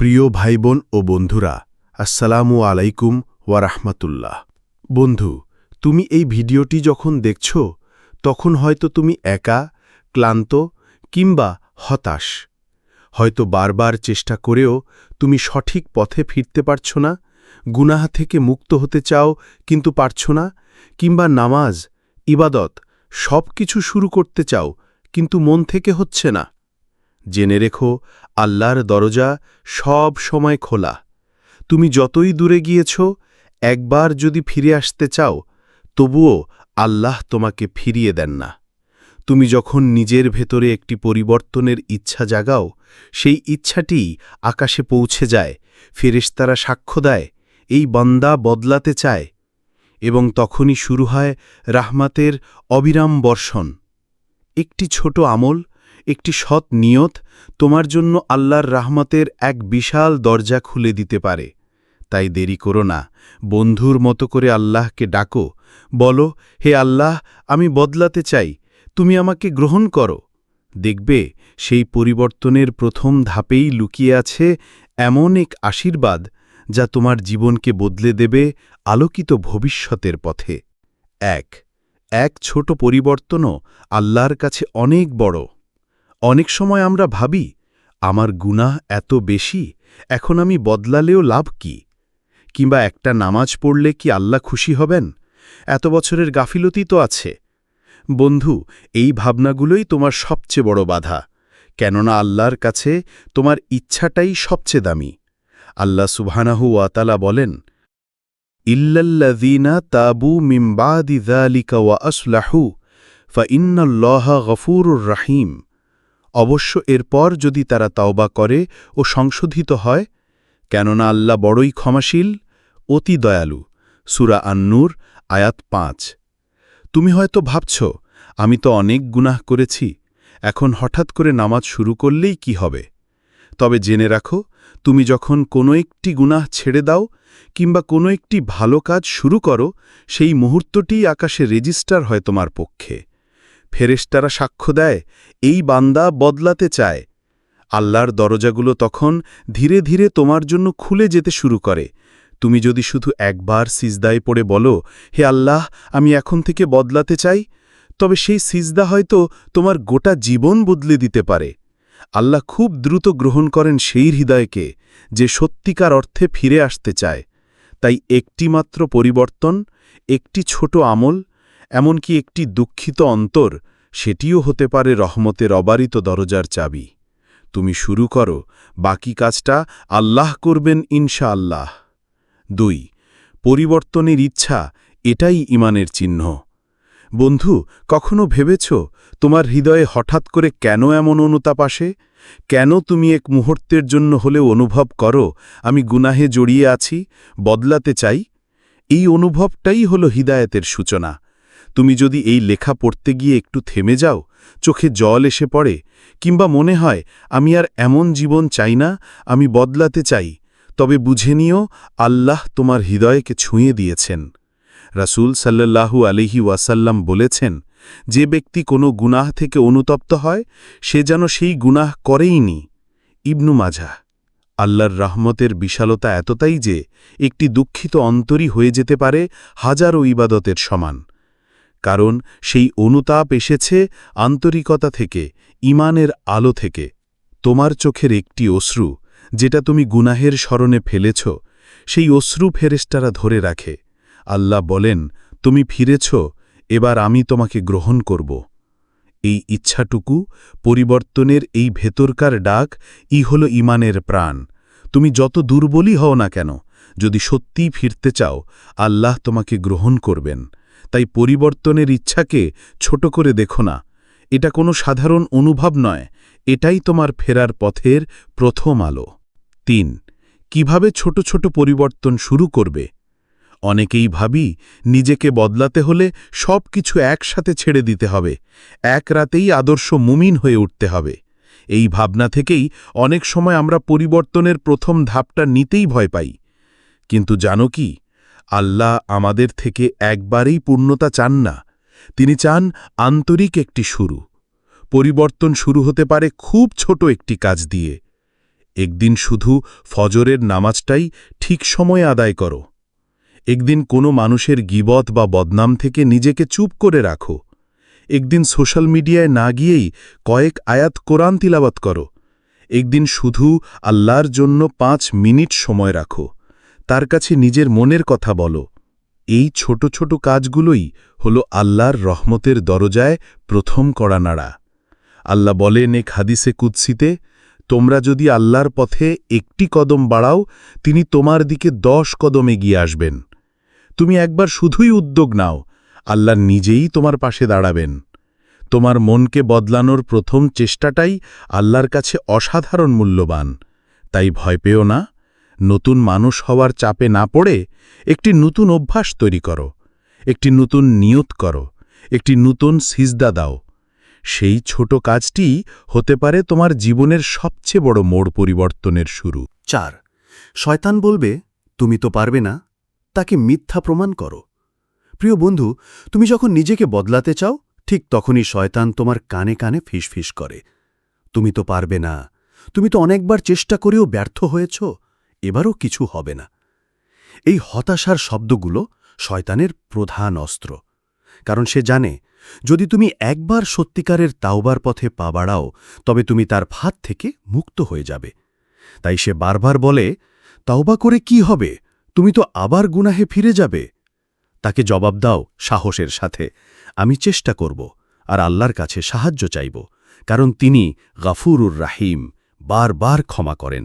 প্রিয় ভাইবোন ও বন্ধুরা, আসসালামু আলাইকুম ওয়ারাহমাতুল্লাহ বন্ধু, তুমি এই ভিডিওটি যখন দেখছ, তখন হয়তো তুমি একা, ক্লান্ত কিংবা হতাশ। হয়তো বারবার চেষ্টা করেও তুমি সঠিক পথে ফিরতে পারছ না, গুনাহ থেকে মুক্ত হতে চাও কিন্তু পারছ না, কিংবা নামাজ, ইবাদত সব কিছু শুরু করতে চাও কিন্তু মন থেকে হচ্ছে না। জেনে রেখো, আল্লাহর দরজা সব সময় খোলা। তুমি যতই দূরে গিয়েছ, একবার যদি ফিরে আসতে চাও, তবুও আল্লাহ তোমাকে ফিরিয়ে দেন না। তুমি যখন নিজের ভেতরে একটি পরিবর্তনের ইচ্ছা জাগাও, সেই ইচ্ছাটি আকাশে পৌঁছে যায়, ফেরেশতারা সাক্ষ্য দেয়, এই বান্দা বদলাতে চায়, এবং তখনই শুরু হয় রাহমাতের অবিরাম বর্ষণ। একটি ছোট আমল একটি সৎ নিয়ত তোমার জন্য আল্লাহর রাহমতের এক বিশাল দরজা খুলে দিতে পারে। তাই দেরি করো না। বন্ধুর মতো করে আল্লাহকে ডাকো। বলো, হে আল্লাহ, আমি বদলাতে চাই। তুমি আমাকে গ্রহণ করো। দেখবে, সেই পরিবর্তনের প্রথম ধাপেই লুকিয়ে আছে এমন এক আশীর্বাদ যা তোমার জীবনকে বদলে দেবে আলোকিত ভবিষ্যতের পথে। এক এক ছোট পরিবর্তনও আল্লাহর কাছে অনেক বড়। অনেক সময় আমরা ভাবি, আমার গুনাহ এত বেশি, এখন আমি বদলালেও লাভ কি? কিংবা একটা নামাজ পড়লে কি আল্লাহ খুশি হবেন? এত বছরের গাফিলতি তো আছে। বন্ধু, এই ভাবনাগুলোই তোমার সবচেয়ে বড় বাধা, কেননা আল্লাহর কাছে তোমার ইচ্ছাটাই সবচেয়ে দামি। আল্লাহ সুবহানাহু ওয়াতালা বলেন, ইল্লাল্লাযীনা তাবু মিন বাদি যালিকা ওয়া আসলাহু ফা ইন্নাল্লাহা গফুরুর রাহিম। অবশ্য এরপর যদি তারা তাওবা করে ও সংশোধিত হয়, কেননা আল্লাহ বড়ই ক্ষমাশীল, অতি দয়ালু। সুরা আন্নুর, আয়াত পাঁচ। তুমি হয়তো ভাবছ, আমি তো অনেক গুনাহ করেছি, এখন হঠাৎ করে নামাজ শুরু করলেই কি হবে? তবে জেনে রাখো, তুমি যখন কোনো একটি গুনাহ ছেড়ে দাও কিংবা কোনো একটি ভালো কাজ শুরু করো, সেই মুহূর্তটিই আকাশে রেজিস্টার হয় তোমার পক্ষে। ফেরেশতারা সাক্ষ্য দেয়, এই বান্দা বদলাতে চায়। আল্লাহর দরজাগুলো তখন ধীরে ধীরে তোমার জন্য খুলে যেতে শুরু করে। তুমি যদি শুধু একবার সিজদায় পড়ে বলো, হে আল্লাহ, আমি এখন থেকে বদলাতে চাই, তবে সেই সিজদা হয়তো তোমার গোটা জীবন বদলে দিতে পারে। আল্লাহ খুব দ্রুত গ্রহণ করেন সেই হৃদয়কে, যে সত্যিকার অর্থে ফিরে আসতে চায়। তাই একটিমাত্র পরিবর্তন, একটি ছোট আমল এমনকি একটি দুঃখিত অন্তর, সেটিও হতে পারে রহমতের অবারিত দরজার চাবি। তুমি শুরু করো, বাকি কাজটা আল্লাহ করবেন ইনশা আল্লাহ দুই, পরিবর্তনের ইচ্ছা, এটাই ইমানের চিহ্ন। বন্ধু, কখনো ভেবেছ তোমার হৃদয়ে হঠাৎ করে কেন এমন অনুতাপ আসে? কেন তুমি এক মুহূর্তের জন্য হলেও অনুভব করো, আমি গুনাহে জড়িয়ে আছি, বদলাতে চাই? এই অনুভবটাই হল হিদায়তের সূচনা। তুমি যদি এই লেখা পড়তে গিয়ে একটু থেমে যাও, চোখে জল এসে পড়ে, কিংবা মনে হয়, আমি আর এমন জীবন চাই না, আমি বদলাতে চাই, তবে বুঝে নিও, আল্লাহ তোমার হৃদয়কে ছুঁয়ে দিয়েছেন। রাসূল সাল্লাল্লাহু আলিহি ওয়াসাল্লাম বলেছেন, যে ব্যক্তি কোনো গুনাহ থেকে অনুতপ্ত হয়, সে যেন সেই গুনাহ করেইনি ইবনু মাঝা আল্লাহর রহমতের বিশালতা এতটাই যে, একটি দুঃখিত অন্তরই হয়ে যেতে পারে হাজারো ইবাদতের সমান। কারণ সেই অনুতাপ এসেছে আন্তরিকতা থেকে, ইমানের আলো থেকে। তোমার চোখের একটি অশ্রু, যেটা তুমি গুনাহের স্মরণে ফেলেছ, সেই অশ্রু ফেরেস্টারা ধরে রাখে। আল্লাহ বলেন, তুমি ফিরেছ, এবার আমি তোমাকে গ্রহণ করব। এই ইচ্ছাটুকু পরিবর্তনের এই ভেতরকার ডাক ই হল ইমানের প্রাণ। তুমি যত দুর্বলই হও না কেন, যদি সত্যিই ফিরতে চাও, আল্লাহ তোমাকে গ্রহণ করবেন। তাই পরিবর্তনের ইচ্ছাকে ছোট করে দেখো না। এটা কোনো সাধারণ অনুভব নয়, এটাই তোমার ফেরার পথের প্রথম আলো। তিন, কীভাবে ছোট ছোট পরিবর্তন শুরু করবে? অনেকেই ভাবি, নিজেকে বদলাতে হলে সব কিছু একসাথে ছেড়ে দিতে হবে, এক রাতেই আদর্শ মুমিন হয়ে উঠতে হবে। এই ভাবনা থেকেই অনেক সময় আমরা পরিবর্তনের প্রথম ধাপটা নিতেই ভয় পাই। কিন্তু জানো কি আল্লাহ আমাদের থেকে একবারেই পূর্ণতা চান না। তিনি চান আন্তরিক একটি শুরু। পরিবর্তন শুরু হতে পারে খুব ছোট একটি কাজ দিয়ে। একদিন শুধু ফজরের নামাজটাই ঠিক সময়ে আদায় করো। একদিন কোনো মানুষের গিবত বা বদনাম থেকে নিজেকে চুপ করে রাখো। একদিন সোশ্যাল মিডিয়ায় না গিয়েই কয়েক আয়াত কোরআন তিলাবাত করো। একদিন শুধু আল্লাহর জন্য পাঁচ মিনিট সময় রাখো। তার কাছে নিজের মনের কথা বলো। এই ছোট ছোট কাজগুলোই হল আল্লাহর রহমতের দরজায় প্রথম কড়া নাড়া। আল্লাহ বলেন, এক হাদিসে কুৎসিতে তোমরা যদি আল্লাহর পথে একটি কদম বাড়াও, তিনি তোমার দিকে দশ কদম এগিয়ে আসবেন। তুমি একবার শুধুই উদ্যোগ নাও, আল্লাহ নিজেই তোমার পাশে দাঁড়াবেন। তোমার মনকে বদলানোর প্রথম চেষ্টাটাই আল্লাহর কাছে অসাধারণ মূল্যবান। তাই ভয় পেও না নতুন মানুষ হওয়ার চাপে না পড়ে একটি নতুন অভ্যাস তৈরি করো, একটি নতুন নিয়ত করো, একটি নতুন সিজদা দাও। সেই ছোট কাজটি হতে পারে তোমার জীবনের সবচেয়ে বড় মোড় পরিবর্তনের শুরু। চার, শয়তান বলবে, তুমি তো পারবে না। তাকে মিথ্যা প্রমাণ করো। প্রিয় বন্ধু, তুমি যখন নিজেকে বদলাতে চাও, ঠিক তখনই শয়তান তোমার কানে কানে ফিসফিস করে। তুমি তো পারবে না। তুমি তো অনেকবার চেষ্টা করেও ব্যর্থ হয়েছ। এবারও কিছু হবে না। এই হতাশার শব্দগুলো শয়তানের প্রধান অস্ত্র। কারণ সে জানে, যদি তুমি একবার সত্যিকারের তাওবার পথে পা বাড়াও, তবে তুমি তার ফাঁদ থেকে মুক্ত হয়ে যাবে। তাই সে বারবার বলে, তাওবা করে কি হবে? তুমি তো আবার গুনাহে ফিরে যাবে? তাকে জবাব দাও সাহসের সাথে, আমি চেষ্টা করব আর আল্লাহর কাছে সাহায্য চাইব, কারণ তিনি গাফুরুর রাহিম, বারবার ক্ষমা করেন।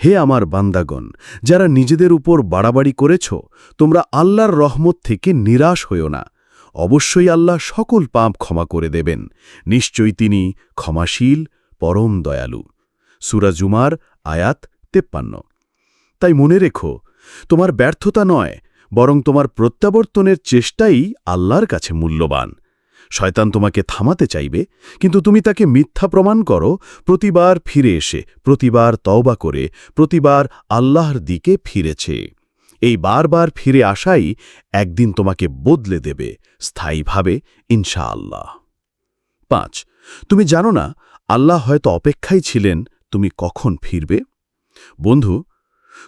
হে আমার বান্দাগণ, যারা নিজেদের উপর বাড়াবাড়ি করেছ, তোমরা আল্লাহর রহমত থেকে নিরাশ হইও না। অবশ্যই আল্লাহ সকল পাপ ক্ষমা করে দেবেন। নিশ্চয়ই তিনি ক্ষমাশীল, পরম দয়ালু। সুরা জুমার আয়াত তেপ্পান্ন। তাই মনে রেখো, তোমার ব্যর্থতা নয়, বরং তোমার প্রত্যাবর্তনের চেষ্টাই আল্লাহর কাছে মূল্যবান। শয়তান তোমাকে থামাতে চাইবে, কিন্তু তুমি তাকে মিথ্যা প্রমাণ করো, প্রতিবার ফিরে এসে, প্রতিবার তওবা করে, প্রতিবার আল্লাহর দিকে ফিরেছে। এই বারবার ফিরে আসাই একদিন তোমাকে বদলে দেবে, স্থায়ীভাবে, ইনশাআল্লাহ। পাঁচ, তুমি জানো না, আল্লাহ হয়তো অপেক্ষায় ছিলেন, তুমি কখন ফিরবে? বন্ধু,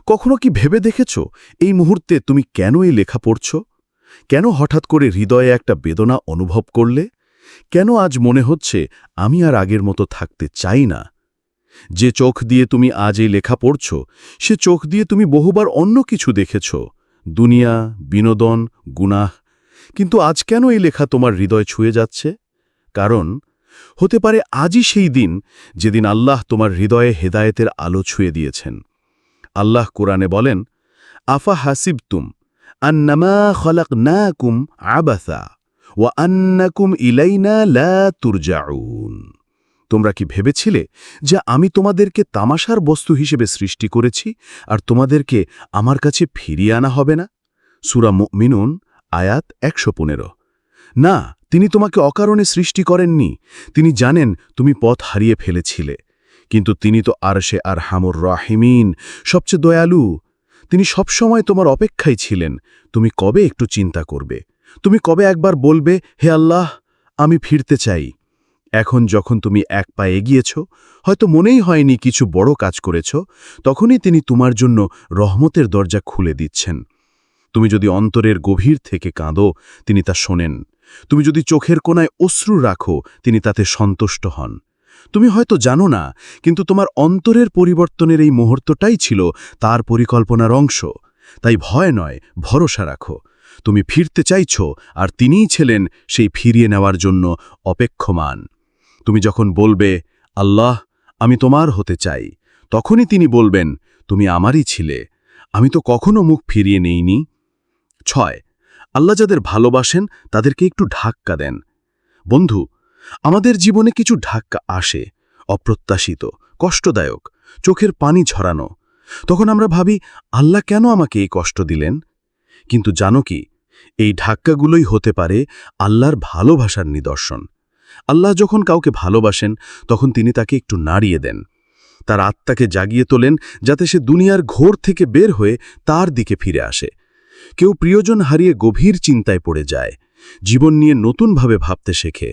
কখনো কি ভেবে দেখেছ, এই মুহূর্তে তুমি কেন এই লেখা পড়ছ? কেন হঠাৎ করে হৃদয়ে একটা বেদনা অনুভব করলে? কেন আজ মনে হচ্ছে আমি আর আগের মতো থাকতে চাই না? যে চোখ দিয়ে তুমি আজ এই লেখা পড়ছ, সে চোখ দিয়ে তুমি বহুবার অন্য কিছু দেখেছ, দুনিয়া, বিনোদন, গুনাহ। কিন্তু আজ কেন এই লেখা তোমার হৃদয় ছুঁয়ে যাচ্ছে? কারণ হতে পারে আজই সেই দিন যেদিন আল্লাহ তোমার হৃদয়ে হেদায়েতের আলো ছুঁয়ে দিয়েছেন। আল্লাহ কোরআনে বলেন, আফা হাসিবতুম? আন্নামা খলাক না কুম আবাসা ও আন্নাকুম ইলাইনা লা তোমরা কি ভেবেছিলে যে আমি তোমাদেরকে তামাশার বস্তু হিসেবে সৃষ্টি করেছি আর তোমাদেরকে আমার কাছে ফিরিয়ে আনা হবে না? সুরা মিনুন আয়াত একশো পনেরো। না, তিনি তোমাকে অকারণে সৃষ্টি করেননি। তিনি জানেন তুমি পথ হারিয়ে ফেলেছিলে। কিন্তু তিনি তো আর সে আর হামুর রাহিমিন, সবচেয়ে দয়ালু তিনি সবসময় তোমার অপেক্ষায় ছিলেন। তুমি কবে একটু চিন্তা করবে? তুমি কবে একবার বলবে, হে আল্লাহ, আমি ফিরতে চাই। এখন যখন তুমি এক পা এগিয়েছ, হয়তো মনেই হয়নি কিছু বড় কাজ করেছ, তখনই তিনি তোমার জন্য রহমতের দরজা খুলে দিচ্ছেন। তুমি যদি অন্তরের গভীর থেকে কাঁদো, তিনি তা শোনেন। তুমি যদি চোখের কোনায় অশ্রু রাখো, তিনি তাতে সন্তুষ্ট হন। তুমি হয়তো জানো না, কিন্তু তোমার অন্তরের পরিবর্তনের এই মুহূর্তটাই ছিল তার পরিকল্পনার অংশ। তাই ভয় নয়, ভরসা রাখো। তুমি ফিরতে চাইছ, আর তিনিই ছিলেন সেই ফিরিয়ে নেওয়ার জন্য অপেক্ষমান। তুমি যখন বলবে, আল্লাহ, আমি তোমার হতে চাই, তখনই তিনি বলবেন, তুমি আমারই ছিলে, আমি তো কখনো মুখ ফিরিয়ে নেইনি। ছয়, আল্লাহ যাদের ভালোবাসেন তাদেরকে একটু ধাক্কা দেন। বন্ধু আমাদের জীবনে কিছু ধাক্কা আসে, অপ্রত্যাশিত, কষ্টদায়ক, চোখের পানি ঝরানো। তখন আমরা ভাবি, আল্লাহ কেন আমাকে এই কষ্ট দিলেন? কিন্তু জানো কি, এই ধাক্কাগুলোই হতে পারে আল্লাহর ভালোবাসার নিদর্শন। আল্লাহ যখন কাউকে ভালোবাসেন, তখন তিনি তাকে একটু নাড়িয়ে দেন। তার আত্মাকে জাগিয়ে তোলেন, যাতে সে দুনিয়ার ঘোর থেকে বের হয়ে তার দিকে ফিরে আসে। কেউ প্রিয়জন হারিয়ে গভীর চিন্তায় পড়ে যায়, জীবন নিয়ে নতুনভাবে ভাবতে শেখে।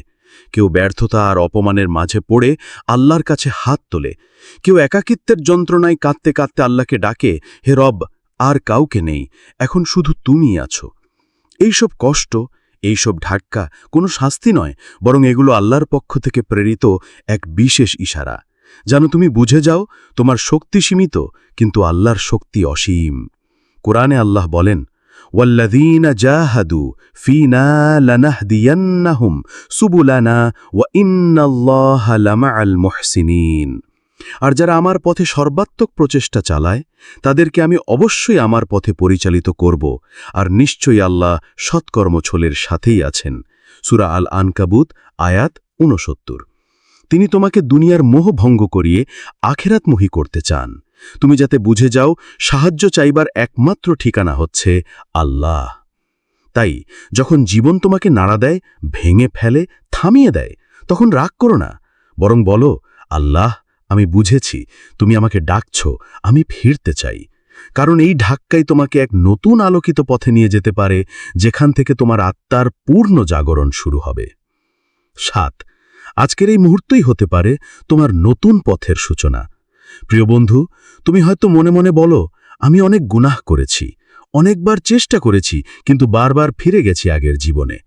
কেউ ব্যর্থতা আর অপমানের মাঝে পড়ে আল্লাহর কাছে হাত তোলে। কেউ একাকিত্বের যন্ত্রণায় কাঁদতে কাঁদতে আল্লাহকে ডাকে, হে রব, আর কাউকে নেই, এখন শুধু তুমিই আছো। এইসব কষ্ট, এইসব ঢাক্কা কোনো শাস্তি নয়, বরং এগুলো আল্লাহর পক্ষ থেকে প্রেরিত এক বিশেষ ইশারা। যেন তুমি বুঝে যাও, তোমার শক্তি সীমিত, কিন্তু আল্লাহর শক্তি অসীম। কোরআনে আল্লাহ বলেন ওয়াল্লাযীনা জাহাদু ফীনা লানাহদিয়ান্নাহুম সুবুলানা ওয়া ইন্নাল্লাহা লামাআল মুহসিনিন আর যারা আমার পথে সর্বাত্মক প্রচেষ্টা চালায়, তাদেরকে আমি অবশ্যই আমার পথে পরিচালিত করব, আর নিশ্চয়ই আল্লাহ সৎকর্মছলের সাথেই আছেন। সুরা আল আনকাবুত আয়াত ঊনসত্তর। তিনি তোমাকে দুনিয়ার মোহ ভঙ্গ করিয়ে আখেরাতমুখী করতে চান। তুমি যাতে বুঝে যাও, সাহায্য চাইবার একমাত্র ঠিকানা হচ্ছে আল্লাহ। তাই যখন জীবন তোমাকে নাড়া দেয়, ভেঙে ফেলে, থামিয়ে দেয়, তখন রাগ করো না। বরং বলো, আল্লাহ, আমি বুঝেছি, তুমি আমাকে ডাকছ, আমি ফিরতে চাই। কারণ এই ঢাক্কাই তোমাকে এক নতুন আলোকিত পথে নিয়ে যেতে পারে, যেখান থেকে তোমার আত্মার পূর্ণ জাগরণ শুরু হবে। সাত, আজকের এই মুহূর্তই হতে পারে তোমার নতুন পথের সূচনা। প্রিয় বন্ধু তুমি হয়তো মনে মনে বলো, আমি অনেক গুনাহ করেছি, অনেকবার চেষ্টা করেছি, কিন্তু বারবার ফিরে গেছি আগের জীবনে।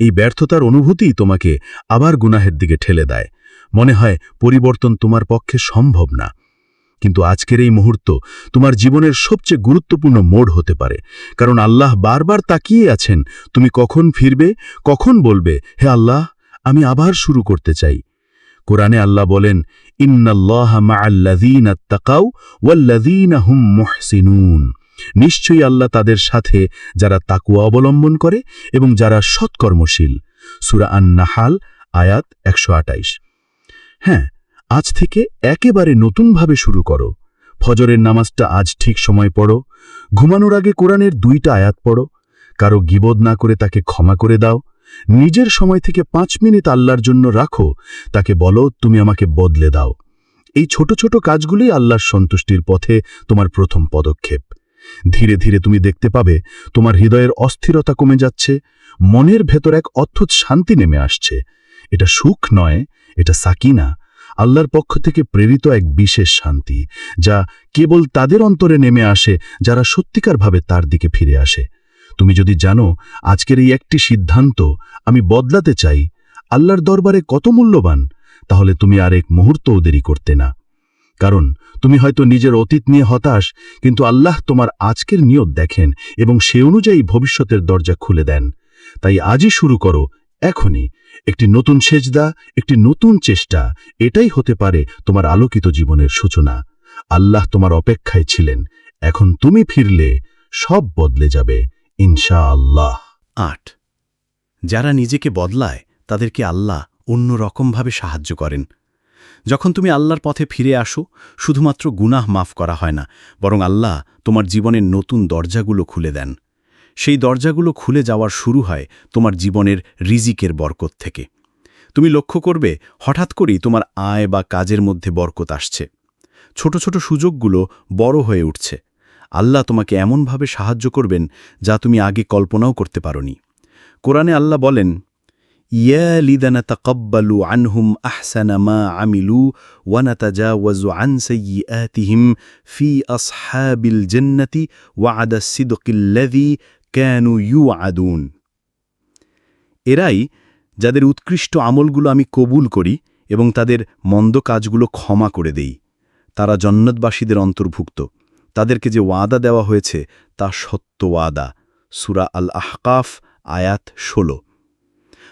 এই ব্যর্থতার অনুভূতিই তোমাকে আবার গুনাহের দিকে ঠেলে দেয়। মনে হয় পরিবর্তন তোমার পক্ষে সম্ভব না। কিন্তু আজকের এই মুহূর্ত তোমার জীবনের সবচেয়ে গুরুত্বপূর্ণ মোড় হতে পারে, কারণ আল্লাহ বারবার তাকিয়ে আছেন, তুমি কখন ফিরবে, কখন বলবে, হে আল্লাহ, আমি আবার শুরু করতে চাই। কোরআনে আল্লাহ বলেন নিশ্চয়ই আল্লাহ তাদের সাথে যারা তাকুয়া অবলম্বন করে এবং যারা সৎকর্মশীল। সূরা আন-নাহাল, আয়াত একশো হ্যাঁ আজ থেকে একেবারে নতুনভাবে শুরু করো। ফজরের নামাজটা আজ ঠিক সময় পড়ো। ঘুমানোর আগে কোরআনের দুইটা আয়াত পড়ো। কারও গিবদ না করে তাকে ক্ষমা করে দাও। নিজের সময় থেকে পাঁচ মিনিট আল্লাহর জন্য রাখো, তাকে বলো, তুমি আমাকে বদলে দাও। এই ছোট ছোট কাজগুলি আল্লাহর সন্তুষ্টির পথে তোমার প্রথম পদক্ষেপ। ধীরে ধীরে তুমি দেখতে পাবে, তোমার হৃদয়ের অস্থিরতা কমে যাচ্ছে, মনের ভেতর এক অদ্ভুত শান্তি নেমে আসছে। এটা সুখ নয়, এটা সাকিনা। আল্লাহর পক্ষ থেকে প্রেরিত এক বিশেষ শান্তি, যা কেবল তাদের অন্তরে নেমে আসে, যারা সত্যিকারভাবে তার দিকে ফিরে আসে। তুমি যদি জানো আজকের এই একটি সিদ্ধান্ত আমি বদলাতে চাই, আল্লাহর দরবারে কত মূল্যবান, তাহলে তুমি আর এক মুহূর্তও দেরি করতে না। কারণ তুমি হয়তো নিজের অতীত নিয়ে হতাশ, কিন্তু আল্লাহ তোমার আজকের নিয়ত দেখেন এবং সে অনুযায়ী ভবিষ্যতের দরজা খুলে দেন। তাই আজই শুরু করো, এখনই। একটি নতুন সেজদা, একটি নতুন চেষ্টা, এটাই হতে পারে তোমার আলোকিত জীবনের সূচনা। আল্লাহ তোমার অপেক্ষায় ছিলেন, এখন তুমি ফিরলে, সব বদলে যাবে। ইনশা আল্লাহ আট। যারা নিজেকে বদলায়, তাদেরকে আল্লাহ অন্য রকমভাবে সাহায্য করেন। যখন তুমি আল্লাহর পথে ফিরে আসো, শুধুমাত্র গুনাহ মাফ করা হয় না, বরং আল্লাহ তোমার জীবনের নতুন দরজাগুলো খুলে দেন। সেই দরজাগুলো খুলে যাওয়ার শুরু হয় তোমার জীবনের রিজিকের বরকত থেকে। তুমি লক্ষ্য করবে, হঠাৎ করেই তোমার আয় বা কাজের মধ্যে বরকত আসছে। ছোট ছোট সুযোগগুলো বড় হয়ে উঠছে। আল্লাহ তোমাকে এমনভাবে সাহায্য করবেন যা তুমি আগে কল্পনাও করতে পারোনি। কোরআনে আল্লাহ বলেন আনহুম মা ফি এরাই যাদের উৎকৃষ্ট আমলগুলো আমি কবুল করি এবং তাদের মন্দ কাজগুলো ক্ষমা করে দেই। তারা জন্নতবাসীদের অন্তর্ভুক্ত। তাদেরকে যে ওয়াদা দেওয়া হয়েছে তা সত্য ওয়াদা। সুরা আল আহকাফ আয়াত ১৬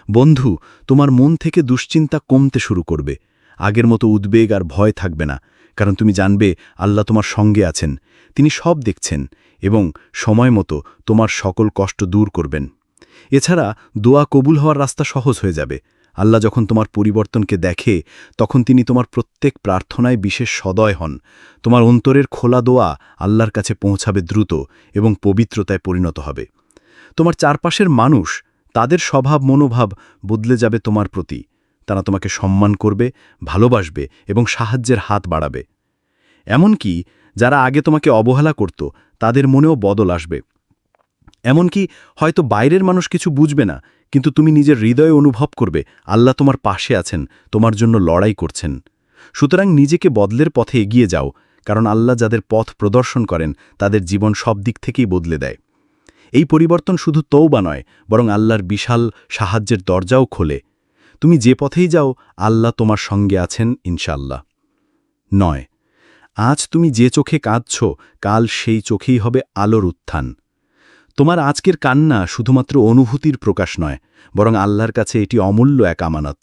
বন্ধু, তোমার মন থেকে দুশ্চিন্তা কমতে শুরু করবে। আগের মতো উদ্বেগ আর ভয় থাকবে না, কারণ তুমি জানবে আল্লাহ তোমার সঙ্গে আছেন, তিনি সব দেখছেন এবং সময় মতো তোমার সকল কষ্ট দূর করবেন। এছাড়া দোয়া কবুল হওয়ার রাস্তা সহজ হয়ে যাবে। আল্লাহ যখন তোমার পরিবর্তনকে দেখে, তখন তিনি তোমার প্রত্যেক প্রার্থনায় বিশেষ সদয় হন। তোমার অন্তরের খোলা দোয়া আল্লাহর কাছে পৌঁছাবে দ্রুত এবং পবিত্রতায় পরিণত হবে। তোমার চারপাশের মানুষ, তাদের স্বভাব মনোভাব বদলে যাবে তোমার প্রতি। তারা তোমাকে সম্মান করবে, ভালোবাসবে এবং সাহায্যের হাত বাড়াবে। এমনকি, যারা আগে তোমাকে অবহেলা করত, তাদের মনেও বদল আসবে। এমনকি হয়তো বাইরের মানুষ কিছু বুঝবে না, কিন্তু তুমি নিজের হৃদয়ে অনুভব করবে, আল্লাহ তোমার পাশে আছেন, তোমার জন্য লড়াই করছেন। সুতরাং নিজেকে বদলের পথে এগিয়ে যাও, কারণ আল্লাহ যাদের পথ প্রদর্শন করেন, তাদের জীবন সব দিক থেকেই বদলে দেয়। এই পরিবর্তন শুধু তৌবা নয়, বরং আল্লাহর বিশাল সাহায্যের দরজাও খোলে। তুমি যে পথেই যাও, আল্লাহ তোমার সঙ্গে আছেন ইনশাল্লাহ নয়, আজ তুমি যে চোখে কাঁদছ, কাল সেই চোখেই হবে আলোর উত্থান। তোমার আজকের কান্না শুধুমাত্র অনুভূতির প্রকাশ নয়, বরং আল্লাহর কাছে এটি অমূল্য এক আমানত।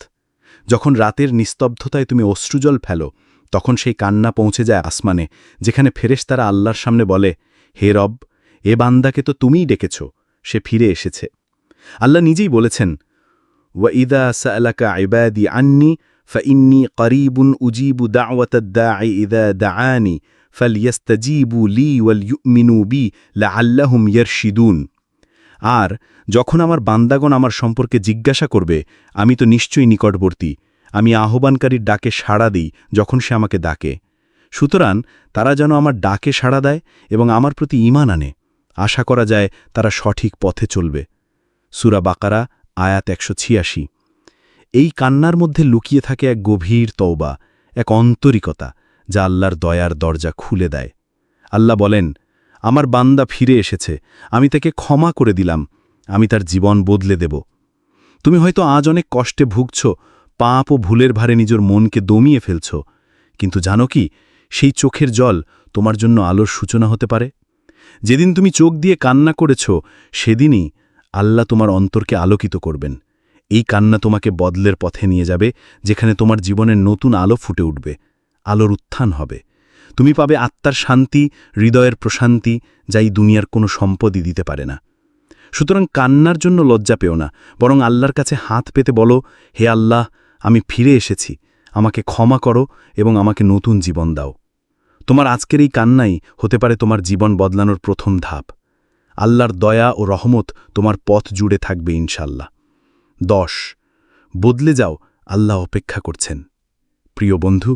যখন রাতের নিস্তব্ধতায় তুমি অশ্রুজল ফেলো, তখন সেই কান্না পৌঁছে যায় আসমানে, যেখানে ফেরেশ তারা আল্লাহর সামনে বলে, হে রব, এ বান্দাকে তো তুমিই ডেকেছ, সে ফিরে এসেছে। আল্লাহ নিজেই বলেছেন ওয়াঈদা সালাকা আইবাদি আন্নি, ফা ইন্নি করিবুন উজিবু দাওয়াত দা ইদা দা আনি ফালিয়াস্তাজিবু লি ওয়াল ইউমিনু বি লা ইয়ারশিদুন আর যখন আমার বান্দাগণ আমার সম্পর্কে জিজ্ঞাসা করবে, আমি তো নিশ্চয়ই নিকটবর্তী, আমি আহ্বানকারীর ডাকে সাড়া দিই যখন সে আমাকে ডাকে। সুতরাং তারা যেন আমার ডাকে সাড়া দেয় এবং আমার প্রতি ইমান আনে। আশা করা যায় তারা সঠিক পথে চলবে। সুরা বাকারা, আয়াত একশো ছিয়াশি। এই কান্নার মধ্যে লুকিয়ে থাকে এক গভীর তওবা, এক আন্তরিকতা। যা আল্লাহর দয়ার দরজা খুলে দেয়। আল্লাহ বলেন, আমার বান্দা ফিরে এসেছে, আমি তাকে ক্ষমা করে দিলাম, আমি তার জীবন বদলে দেব। তুমি হয়তো আজ অনেক কষ্টে ভুগছ, পাপ ও ভুলের ভারে নিজের মনকে দমিয়ে ফেলছ, কিন্তু জানো কি, সেই চোখের জল তোমার জন্য আলোর সূচনা হতে পারে। যেদিন তুমি চোখ দিয়ে কান্না করেছ, সেদিনই আল্লাহ তোমার অন্তরকে আলোকিত করবেন। এই কান্না তোমাকে বদলের পথে নিয়ে যাবে, যেখানে তোমার জীবনের নতুন আলো ফুটে উঠবে। আলোর উত্থান হবে। তুমি পাবে আত্মার শান্তি, হৃদয়ের প্রশান্তি, যা এই দুনিয়ার কোনো সম্পদই দিতে পারে না। সুতরাং কান্নার জন্য লজ্জা পেও না, বরং আল্লাহর কাছে হাত পেতে বলো, হে আল্লাহ, আমি ফিরে এসেছি। আমাকে ক্ষমা করো এবং আমাকে নতুন জীবন দাও। তোমার আজকের এই কান্নাই হতে পারে তোমার জীবন বদলানোর প্রথম ধাপ। আল্লাহর দয়া ও রহমত তোমার পথ জুড়ে থাকবে ইনশাল্লাহ দশ, বদলে যাও, আল্লাহ অপেক্ষা করছেন। প্রিয় বন্ধু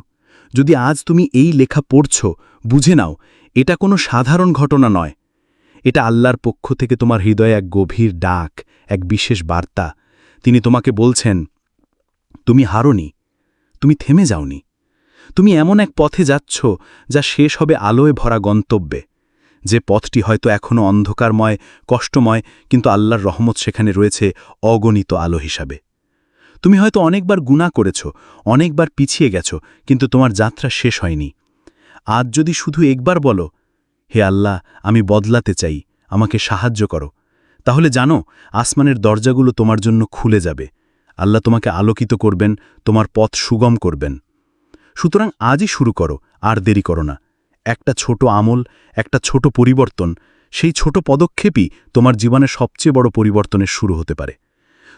যদি আজ তুমি এই লেখা পড়ছ, বুঝে নাও, এটা কোনো সাধারণ ঘটনা নয়। এটা আল্লাহর পক্ষ থেকে তোমার হৃদয়ে এক গভীর ডাক, এক বিশেষ বার্তা। তিনি তোমাকে বলছেন, তুমি হারনি, তুমি থেমে যাওনি। তুমি এমন এক পথে যাচ্ছ, যা শেষ হবে আলোয় ভরা গন্তব্যে। যে পথটি হয়তো এখনও অন্ধকারময়, কষ্টময়, কিন্তু আল্লাহর রহমত সেখানে রয়েছে অগণিত আলো হিসাবে। তুমি হয়তো অনেকবার গুণা করেছ, অনেকবার পিছিয়ে গেছ, কিন্তু তোমার যাত্রা শেষ হয়নি। আজ যদি শুধু একবার বলো, হে আল্লাহ, আমি বদলাতে চাই, আমাকে সাহায্য করো। তাহলে জানো, আসমানের দরজাগুলো তোমার জন্য খুলে যাবে। আল্লাহ তোমাকে আলোকিত করবেন, তোমার পথ সুগম করবেন। সুতরাং আজই শুরু করো, আর দেরি করো না। একটা ছোট আমল, একটা ছোট পরিবর্তন, সেই ছোট পদক্ষেপই তোমার জীবনে সবচেয়ে বড় পরিবর্তনের শুরু হতে পারে।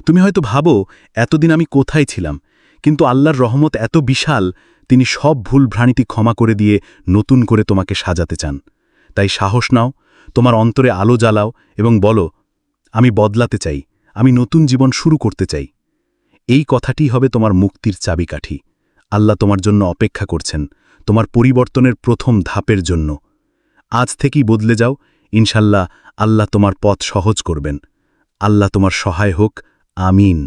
তুমি হয়তো ভাবো, এতদিন আমি কোথায় ছিলাম, কিন্তু আল্লাহর রহমত এত বিশাল, তিনি সব ভুল ভ্রাণীতি ক্ষমা করে দিয়ে নতুন করে তোমাকে সাজাতে চান। তাই সাহস নাও, তোমার অন্তরে আলো জ্বালাও এবং বলো, আমি বদলাতে চাই, আমি নতুন জীবন শুরু করতে চাই। এই কথাটি হবে তোমার মুক্তির চাবিকাঠি। আল্লাহ তোমার জন্য অপেক্ষা করছেন, তোমার পরিবর্তনের প্রথম ধাপের জন্য। আজ থেকেই বদলে যাও, ইনশাল্লাহ আল্লাহ তোমার পথ সহজ করবেন। আল্লাহ তোমার সহায় হোক আমিন